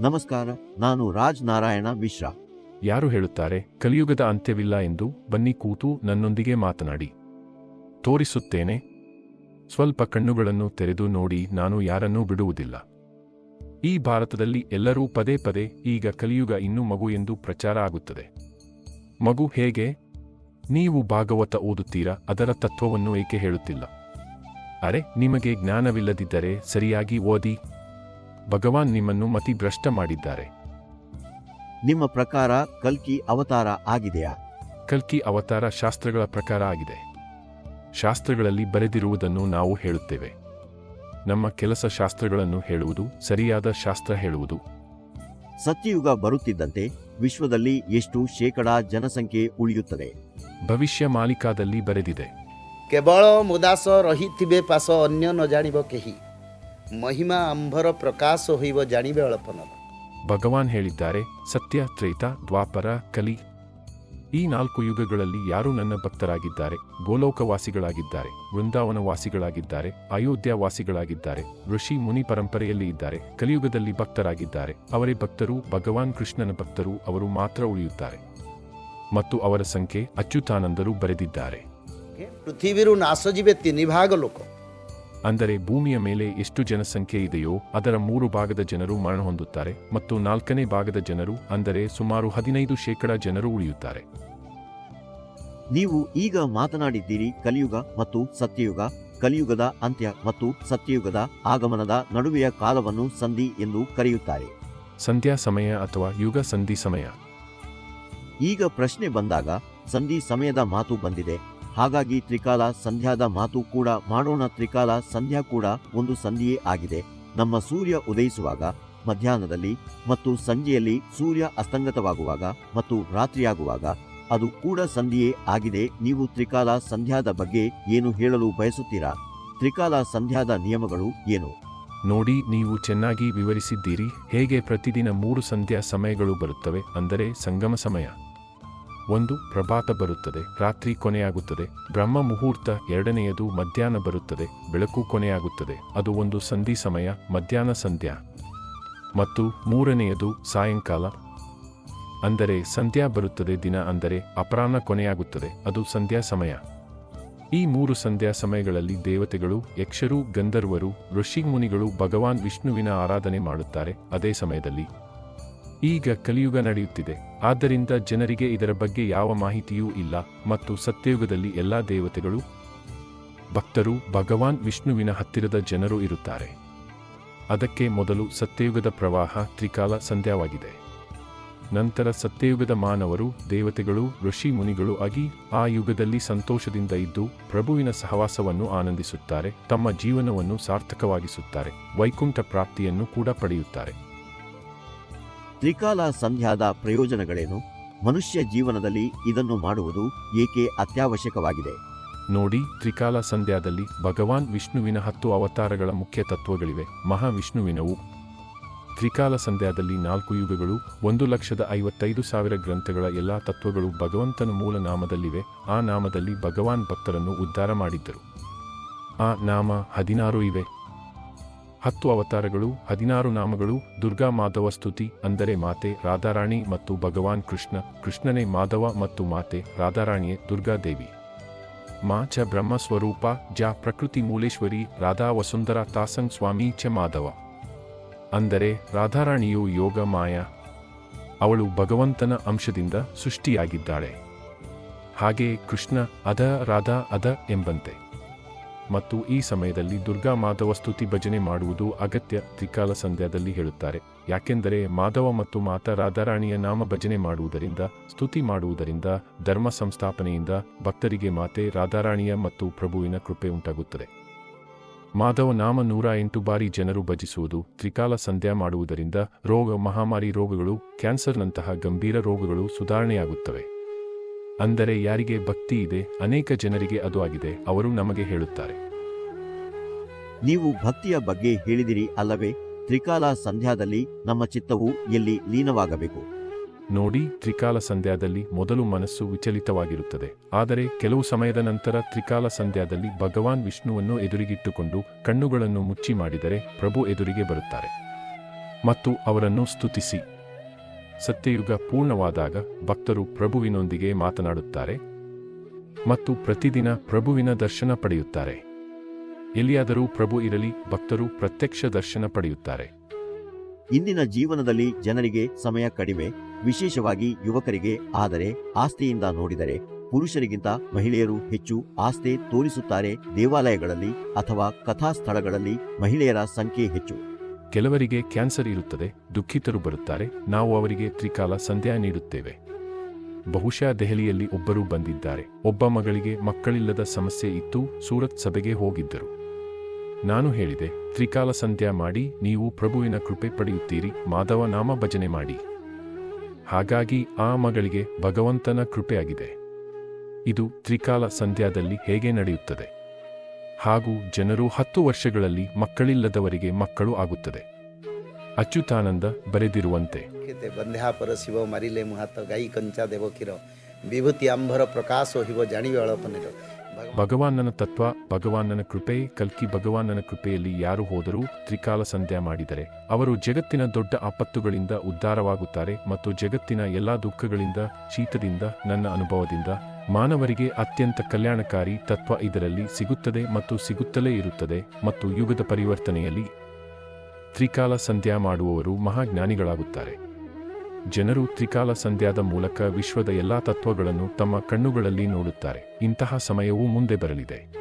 ನಮಸ್ಕಾರ, ನಾನು ರಾಜ್ ನಾರಾಯಣ ಮಿಶ್ರಾ. ಯಾರು ಹೇಳುತ್ತಾರೆ, ಕಲಿಯುಗದ ಅಂತ್ಯವಿಲ್ಲ ಎಂದು ಬನ್ನಿ ಕೂತು ನನ್ನೊಂದಿಗೆ ಮಾತನಾಡಿ. ತೋರಿಸುತ್ತೇನೆ. ಸ್ವಲ್ಪ ಕಣ್ಣುಗಳನ್ನು ತೆರೆದು ನೋಡಿ ನಾನು ಯಾರನ್ನೂ ಬಿಡುವುದಿಲ್ಲ. ಈ ಭಾರತದಲ್ಲಿ ಎಲ್ಲರೂ ಪದೇ ಪದೇ ಈಗ ಕಲಿಯುಗ ಇನ್ನೂ ಮಗು ಎಂದು ಪ್ರಚಾರ ಆಗುತ್ತದೆ. ಮಗು ಹೇಗೆ? ನೀವು ಭಾಗವತ ಓದುತ್ತೀರಾ? ಅದರ ತತ್ವವನ್ನು ಏಕೆ ಹೇಳುತ್ತಿಲ್ಲ? ಅರೆ, ನಿಮಗೆ ಜ್ಞಾನವಿಲ್ಲದಿದ್ದರೆ ಸರಿಯಾಗಿ ಓದಿ. ಭಗವಾನ್ ನಿಮ್ಮನ್ನು ಮತಿಭ್ರಷ್ಟ ಮಾಡಿದ್ದಾರೆ ನಿಮ್ಮ ಪ್ರಕಾರ ಕಲ್ಕಿ ಅವತಾರ ಆಗಿದೆಯಾ ಕಲ್ಕಿ ಅವತಾರ ಶಾಸ್ತ್ರಗಳ ಪ್ರಕಾರ ಆಗಿದೆ ಶಾಸ್ತ್ರಗಳಲ್ಲಿ ಬರೆದಿರುವುದನ್ನು ನಾವು ಹೇಳುತ್ತೇವೆ ನಮ್ಮ ಕೆಲಸ ಶಾಸ್ತ್ರಗಳನ್ನು ಹೇಳುವುದು ಸರಿಯಾದ ಶಾಸ್ತ್ರ ಹೇಳುವುದು ಸತ್ಯಯುಗ ಬರುತ್ತಿದ್ದಂತೆ ವಿಶ್ವದಲ್ಲಿ ಎಷ್ಟು ಶೇಕಡಾ ಜನಸಂಖ್ಯೆ ಉಳಿಯುತ್ತದೆ ಭವಿಷ್ಯ ಮಾಲಿಕಾದಲ್ಲಿ ಬರೆದಿದೆ କେବଳ ମୁଦାସ ରହିଥିବେ ପାଶ ଅନ୍ୟ ନ ଜାଣିବ କେହି ಮಹಿಮಾ ಅಂಬರ ಪ್ರಕಾಶ ಹೊಯ್ಯುವ ಜಾಣಿವೆ ಅಳಪನರ ಭಗವಾನ್ ಹೇಳಿದ್ದಾರೆ ಸತ್ಯ ತ್ರೈತ ದ್ವಾಪರ ಕಲಿ. ಈ ನಾಲ್ಕು ಯುಗಗಳಲ್ಲಿ ಯಾರು ನನ್ನ ಭಕ್ತರಾಗಿದ್ದಾರೆ? ಗೋಲೋಕವಾಸಿಗಳಾಗಿದ್ದಾರೆ ವೃಂದಾವನವಾಸಿಗಳಾಗಿದ್ದಾರೆ ಅಯೋಧ್ಯಾವಾಸಿಗಳಾಗಿದ್ದಾರೆ ಋಷಿ ಮುನಿ ಪರಂಪರೆಯಲ್ಲಿ ಇದ್ದಾರೆ ಕಲಿಯುಗದಲ್ಲಿ ಭಕ್ತರಾಗಿದ್ದಾರೆ. ಅವರೇ ಭಕ್ತರು ಭಗವಾನ್ ಕೃಷ್ಣನ ಭಕ್ತರು ಅವರು ಮಾತ್ರ ಉಳಿಯುತ್ತಾರೆ. ಮತ್ತು ಅವರ ಸಂಖ್ಯೆ ಅಚ್ಯುತಾನಂದರು ಬರೆದಿದ್ದಾರೆ. ಪೃಥ್ವಿರು ನಾಸಜೀವೆ ತಿನಿಭಾಗ ಲೋಕ ಅಂದರೆ ಭೂಮಿಯ ಮೇಲೆ ಎಷ್ಟು ಜನಸಂಖ್ಯೆ ಇದೆಯೋ ಅದರ ಮೂರು ಭಾಗದ ಜನರು ಮರಣ ಹೊಂದುತ್ತಾರೆ ಮತ್ತು ನಾಲ್ಕನೇ ಭಾಗದ ಜನರು ಅಂದರೆ ಸುಮಾರು ಹದಿನೈದು ಶೇಕಡ ಜನರು ಉಳಿಯುತ್ತಾರೆ. ನೀವು ಈಗ ಮಾತನಾಡಿದ್ದೀರಿ ಕಲಿಯುಗ ಮತ್ತು ಸತ್ಯಯುಗ ಕಲಿಯುಗದ ಅಂತ್ಯ ಮತ್ತು ಸತ್ಯಯುಗದ ಆಗಮನದ ನಡುವೆಯ ಕಾಲವನ್ನು ಸಂಧಿ ಎಂದು ಕರೆಯುತ್ತಾರೆ. ಸಂಧ್ಯಾ ಸಮಯ ಅಥವಾ ಯುಗ ಸಂಧಿ ಸಮಯ. ಈಗ ಪ್ರಶ್ನೆ ಬಂದಾಗ ಸಂಧಿ ಸಮಯದ ಮಾತು ಬಂದಿದೆ. ಹಾಗಾಗಿ ತ್ರಿಕಾಲ ಸಂಧ್ಯಾದ ಮಾತು ಕೂಡ ಮಾಡೋಣ. ತ್ರಿಕಾಲ ಸಂಧ್ಯಾ ಕೂಡ ಒಂದು ಸಂಧಿಯೇ ಆಗಿದೆ. ನಮ್ಮ ಸೂರ್ಯ ಉದಯಿಸುವಾಗ, ಮಧ್ಯಾಹ್ನದಲ್ಲಿ ಮತ್ತು ಸಂಜೆಯಲ್ಲಿ ಸೂರ್ಯ ಅಸ್ತಂಗತವಾಗುವಾಗ ಮತ್ತು ರಾತ್ರಿಯಾಗುವಾಗ ಅದು ಕೂಡ ಸಂಧಿಯೇ ಆಗಿದೆ. ನೀವು ತ್ರಿಕಾಲ ಸಂಧ್ಯಾದ ಬಗ್ಗೆ ಏನು ಹೇಳಲು ಬಯಸುತ್ತೀರಾ? ತ್ರಿಕಾಲ ಸಂಧ್ಯಾದ ನಿಯಮಗಳು ಏನು? ನೋಡಿ, ನೀವು ಚೆನ್ನಾಗಿ ವಿವರಿಸಿದ್ದೀರಿ. ಹೇಗೆ ಪ್ರತಿದಿನ ಮೂರು ಸಂಧ್ಯಾ ಸಮಯಗಳು ಬರುತ್ತವೆ ಅಂದರೆ ಸಂಗಮ ಸಮಯ. ಒಂದು ಪ್ರಭಾತ ಬರುತ್ತದೆ, ರಾತ್ರಿ ಕೊನೆಯಾಗುತ್ತದೆ, ಬ್ರಹ್ಮ ಮುಹೂರ್ತ ಎರಡನೆಯದು ಮಧ್ಯಾಹ್ನ ಬರುತ್ತದೆ, ಬೆಳಕು ಕೊನೆಯಾಗುತ್ತದೆ, ಅದು ಒಂದು ಸಂಧಿ ಸಮಯ, ಮಧ್ಯಾಹ್ನ ಸಂಧ್ಯಾ. ಮತ್ತು ಮೂರನೆಯದು ಸಾಯಂಕಾಲ. ಅಂದರೆ ಸಂಧ್ಯಾ ಬರುತ್ತದೆ ದಿನ ಅಂದರೆ ಅಪರಾಹ್ನ ಕೊನೆಯಾಗುತ್ತದೆ, ಅದು ಸಂಧ್ಯಾ ಸಮಯ. ಈ ಮೂರು ಸಂಧ್ಯಾ ಸಮಯಗಳಲ್ಲಿ ದೇವತೆಗಳು, ಯಕ್ಷರು, ಗಂಧರ್ವರು ಋಷಿ ಮುನಿಗಳು ಭಗವಾನ್ ವಿಷ್ಣುವಿನ ಆರಾಧನೆ ಮಾಡುತ್ತಾರೆ, ಅದೇ ಸಮಯದಲ್ಲಿ. ಈಗ ಕಲಿಯುಗ ನಡೆಯುತ್ತಿದೆ. ಆದ್ದರಿಂದ ಜನರಿಗೆ ಇದರ ಬಗ್ಗೆ ಯಾವ ಮಾಹಿತಿಯೂ ಇಲ್ಲ ಮತ್ತು ಸತ್ಯಯುಗದಲ್ಲಿ ಎಲ್ಲಾ ದೇವತೆಗಳು, ಭಕ್ತರು, ಭಗವಾನ್ ವಿಷ್ಣುವಿನ ಹತ್ತಿರದ ಜನರು ಇರುತ್ತಾರೆ. ಅದಕ್ಕೆ ಮೊದಲು ಸತ್ಯಯುಗದ ಪ್ರವಾಹ ತ್ರಿಕಾಲ ಸಂಧ್ಯಾವಾಗಿದೆ. ನಂತರ ಸತ್ಯಯುಗದ ಮಾನವರು, ದೇವತೆಗಳು, ಋಷಿ ಮುನಿಗಳು ಆಗಿ ಆ ಯುಗದಲ್ಲಿ ಸಂತೋಷದಿಂದ ಇದ್ದು ಪ್ರಭುವಿನ ಸಹವಾಸವನ್ನು ಆನಂದಿಸುತ್ತಾರೆ, ತಮ್ಮ ಜೀವನವನ್ನು ಸಾರ್ಥಕವಾಗಿಸುತ್ತಾರೆ, ವೈಕುಂಠ ಪ್ರಾಪ್ತಿಯನ್ನು ಕೂಡ ಪಡೆಯುತ್ತಾರೆ. ತ್ರಿಕಾಲ ಸಂಧ್ಯಾದ ಪ್ರಯೋಜನಗಳೇನು? ಮನುಷ್ಯ ಜೀವನದಲ್ಲಿ ಇದನ್ನು ಮಾಡುವುದು ಏಕೆ ಅತ್ಯವಶ್ಯಕವಾಗಿದೆ? ನೋಡಿ, ತ್ರಿಕಾಲ ಸಂಧ್ಯಾದಲ್ಲಿ ಭಗವಾನ್ ವಿಷ್ಣುವಿನ ಹತ್ತು ಅವತಾರಗಳ ಮುಖ್ಯ ತತ್ವಗಳಿವೆ, ಮಹಾವಿಷ್ಣುವಿನವು. ತ್ರಿಕಾಲ ಸಂಧ್ಯಾದಲ್ಲಿ ನಾಲ್ಕು ಯುಗಗಳು, ಒಂದು ಲಕ್ಷದ ಐವತ್ತೈದು ಸಾವಿರ ಗ್ರಂಥಗಳ ಎಲ್ಲಾ ತತ್ವಗಳು ಭಗವಂತನ ಮೂಲ ನಾಮದಲ್ಲಿವೆ, ಆ ನಾಮದಲ್ಲಿ ಭಗವಾನ್ ಭಕ್ತರನ್ನು ಉದ್ಧಾರ ಮಾಡಿದ್ದರು. ಆ ನಾಮ ಹದಿನಾರು ಇವೆ. ಹತ್ತು ಅವತಾರಗಳು, ಹದಿನಾರು ನಾಮಗಳು, ದುರ್ಗಾ ಮಾಧವ ಸ್ತುತಿ ಅಂದರೆ ಮಾತೆ, ರಾಧಾರಾಣಿ ಮತ್ತು ಭಗವಾನ್ ಕೃಷ್ಣ, ಕೃಷ್ಣನೇ ಮಾಧವ ಮತ್ತು ಮಾತೆ, ರಾಧಾರಾಣಿಯೇ ದುರ್ಗಾದೇವಿ ಮಾ ಚ ಬ್ರಹ್ಮ ಸ್ವರೂಪ, ಜ ಪ್ರಕೃತಿ ಮೂಲೇಶ್ವರಿ, ರಾಧಾ ವಸುಂಧರ ತಾಸಂಗ್ ಸ್ವಾಮಿ ಚ ಮಾಧವ. ಅಂದರೆ ರಾಧಾರಾಣಿಯು ಯೋಗ ಮಾಯ. ಅವಳು ಭಗವಂತನ ಅಂಶದಿಂದ ಸೃಷ್ಟಿಯಾಗಿದ್ದಾಳೆ. ಹಾಗೆ ಕೃಷ್ಣ ಅಧ, ರಾಧಾ ಅಧ ಎಂಬಂತೆ. ಮತ್ತು ಈ ಸಮಯದಲ್ಲಿ ದುರ್ಗಾ ಮಾಧವ ಸ್ತುತಿ ಭಜನೆ ಮಾಡುವುದು ಅಗತ್ಯ, ತ್ರಿಕಾಲ ಸಂಧ್ಯಾದಲ್ಲಿ ಹೇಳುತ್ತಾರೆ. ಯಾಕೆಂದರೆ ಮಾಧವ ಮತ್ತು ಮಾತಾ ರಾಧಾರಾಣಿಯ ನಾಮ ಭಜನೆ ಮಾಡುವುದರಿಂದ, ಸ್ತುತಿ ಮಾಡುವುದರಿಂದ, ಧರ್ಮ ಸಂಸ್ಥಾಪನೆಯಿಂದ ಭಕ್ತರಿಗೆ ಮಾತೆ ರಾಧಾರಾಣಿಯ ಮತ್ತು ಪ್ರಭುವಿನ ಕೃಪೆ ಉಂಟಾಗುತ್ತದೆ. ಮಾಧವ ನಾಮ ನೂರ ಎಂಟು ಬಾರಿ ಜನರು ಭಜಿಸುವುದು, ತ್ರಿಕಾಲ ಸಂಧ್ಯಾ ಮಾಡುವುದರಿಂದ ರೋಗ ಮಹಾಮಾರಿ ರೋಗಗಳು, ಕ್ಯಾನ್ಸರ್ನಂತಹ ಗಂಭೀರ ರೋಗಗಳು ಸುಧಾರಣೆಯಾಗುತ್ತವೆ. ಅಂದರೆ ಯಾರಿಗೆ ಭಕ್ತಿ ಇದೆ ಅನೇಕ ಜನರಿಗೆ ಅದು ಆಗಿದೆ ಅವರು ನಮಗೆ ಹೇಳುತ್ತಾರೆ. ನೀವು ಭಕ್ತಿಯ ಬಗ್ಗೆ ಹೇಳಿದಿರಿ ಅಲ್ಲವೇ? ತ್ರಿಕಾಲ ಸಂಧ್ಯಾದಲ್ಲಿ ನಮ್ಮ ಚಿತ್ತವು ಎಲ್ಲಿ ಲೀನವಾಗಬೇಕು? ನೋಡಿ ತ್ರಿಕಾಲ ಸಂಧ್ಯಾದಲ್ಲಿ ಮೊದಲು ಮನಸ್ಸು ವಿಚಲಿತವಾಗಿರುತ್ತದೆ. ಆದರೆ ಕೆಲವು ಸಮಯದ ನಂತರ ತ್ರಿಕಾಲ ಸಂಧ್ಯಾದಲ್ಲಿ ಭಗವಾನ್ ವಿಷ್ಣುವನ್ನು ಎದುರಿಗಿಟ್ಟುಕೊಂಡು ಕಣ್ಣುಗಳನ್ನು ಮುಚ್ಚಿ ಮಾಡಿದರೆ ಪ್ರಭು ಎದುರಿಗೆ ಬರುತ್ತಾರೆ. ಮತ್ತು ಅವರನ್ನು ಸ್ತುತಿಸಿ. ಸತ್ಯಯುಗ ಪೂರ್ಣವಾದಾಗ ಭಕ್ತರು ಪ್ರಭುವಿನೊಂದಿಗೆ ಮಾತನಾಡುತ್ತಾರೆ ಮತ್ತು ಪ್ರತಿದಿನ ಪ್ರಭುವಿನ ದರ್ಶನ ಪಡೆಯುತ್ತಾರೆ. ಎಲ್ಲಿಯಾದರೂ ಪ್ರಭು ಇರಲಿ, ಭಕ್ತರು ಪ್ರತ್ಯಕ್ಷ ದರ್ಶನ ಪಡೆಯುತ್ತಾರೆ. ಇಂದಿನ ಜೀವನದಲ್ಲಿ ಜನರಿಗೆ ಸಮಯ ಕಡಿಮೆ, ವಿಶೇಷವಾಗಿ ಯುವಕರಿಗೆ, ಆದರೆ ಆಸ್ತಿಯಿಂದ ನೋಡಿದರೆ ಪುರುಷರಿಗಿಂತ ಮಹಿಳೆಯರು ಹೆಚ್ಚು ಆಸ್ತಿ ತೋರಿಸುತ್ತಾರೆ ದೇವಾಲಯಗಳಲ್ಲಿ ಅಥವಾ ಕಥಾ ಸ್ಥಳಗಳಲ್ಲಿ ಮಹಿಳೆಯರ ಸಂಖ್ಯೆ ಹೆಚ್ಚು. ಕೆಲವರಿಗೆ ಕ್ಯಾನ್ಸರ್ ಇರುತ್ತದೆ, ದುಃಖಿತರು ಬರುತ್ತಾರೆ, ನಾವು ಅವರಿಗೆ ತ್ರಿಕಾಲ ಸಂಧ್ಯಾ ನೀಡುತ್ತೇವೆ. ಬಹುಶಃ ದೆಹಲಿಯಲ್ಲಿ ಒಬ್ಬರು ಬಂದಿದ್ದಾರೆ, ಒಬ್ಬ ಮಗಳಿಗೆ ಮಕ್ಕಳಿಲ್ಲದ ಸಮಸ್ಯೆ ಇತ್ತು, ಸೂರತ್ ಸಭೆಗೆ ಹೋಗಿದ್ದರು. ನಾನು ಹೇಳಿದೆ, ತ್ರಿಕಾಲ ಸಂಧ್ಯಾ ಮಾಡಿ, ನೀವು ಪ್ರಭುವಿನ ಕೃಪೆ ಪಡೆಯುತ್ತೀರಿ, ಮಾಧವ ನಾಮ ಭಜನೆ ಮಾಡಿ. ಹಾಗಾಗಿ ಆ ಮಗಳಿಗೆ ಭಗವಂತನ ಕೃಪೆಯಾಗಿದೆ. ಇದು ತ್ರಿಕಾಲ ಸಂಧ್ಯಾದಲ್ಲಿ ಹೇಗೆ ನಡೆಯುತ್ತದೆ? ಹಾಗೂ ಜನರು ಹತ್ತು ವರ್ಷಗಳಲ್ಲಿ ಮಕ್ಕಳಿಲ್ಲದವರಿಗೆ ಮಕ್ಕಳು ಆಗುತ್ತದೆ. ಅಚ್ಯುತಾನಂದ ಬರೆದಿರುವಂತೆ. ಬಂಧ್ಯಾಪರ ಶಿವ ಮರಿಲೆ ಮಹತ ಗೈ ಕಂಚಾ ದೇವಕಿರ ವಿಭೂತಿ ಅಂಬರ ಪ್ರಕಾಶ ಹಿವ ಜಾಣಿವಳಪನಿರು ಭಗವಾನನ ತತ್ವ ಭಗವಾನನ ಕೃಪೆ ಕಲ್ಕಿ ಭಗವಾನನ ಕೃಪೆಯಲ್ಲಿ ಯಾರು ಹೋದರೂ ತ್ರಿಕಾಲ ಸಂಧ್ಯಾ ಮಾಡಿದರೆ. ಅವರು ಜಗತ್ತಿನ ದೊಡ್ಡ ಆಪತ್ತುಗಳಿಂದ ಉದ್ಧಾರವಾಗುತ್ತಾರೆ ಮತ್ತು ಜಗತ್ತಿನ ಎಲ್ಲಾ ದುಃಖಗಳಿಂದ ಶೀತದಿಂದ ನನ್ನ ಅನುಭವದಿಂದ ಮಾನವರಿಗೆ ಅತ್ಯಂತ ಕಲ್ಯಾಣಕಾರಿ ತತ್ವ ಇದರಲ್ಲಿ ಸಿಗುತ್ತದೆ ಮತ್ತು ಸಿಗುತ್ತಲೇ ಇರುತ್ತದೆ ಮತ್ತು ಯುಗದ ಪರಿವರ್ತನೆಯಲ್ಲಿ ತ್ರಿಕಾಲ ಸಂಧ್ಯಾ ಮಾಡುವವರು ಮಹಾಜ್ಞಾನಿಗಳಾಗುತ್ತಾರೆ. ಜನರು ತ್ರಿಕಾಲ ಸಂಧ್ಯಾದ ಮೂಲಕ ವಿಶ್ವದ ಎಲ್ಲಾ ತತ್ವಗಳನ್ನು ತಮ್ಮ ಕಣ್ಣುಗಳಲ್ಲಿ ನೋಡುತ್ತಾರೆ. ಇಂತಹ ಸಮಯವೂ ಮುಂದೆ ಬರಲಿದೆ.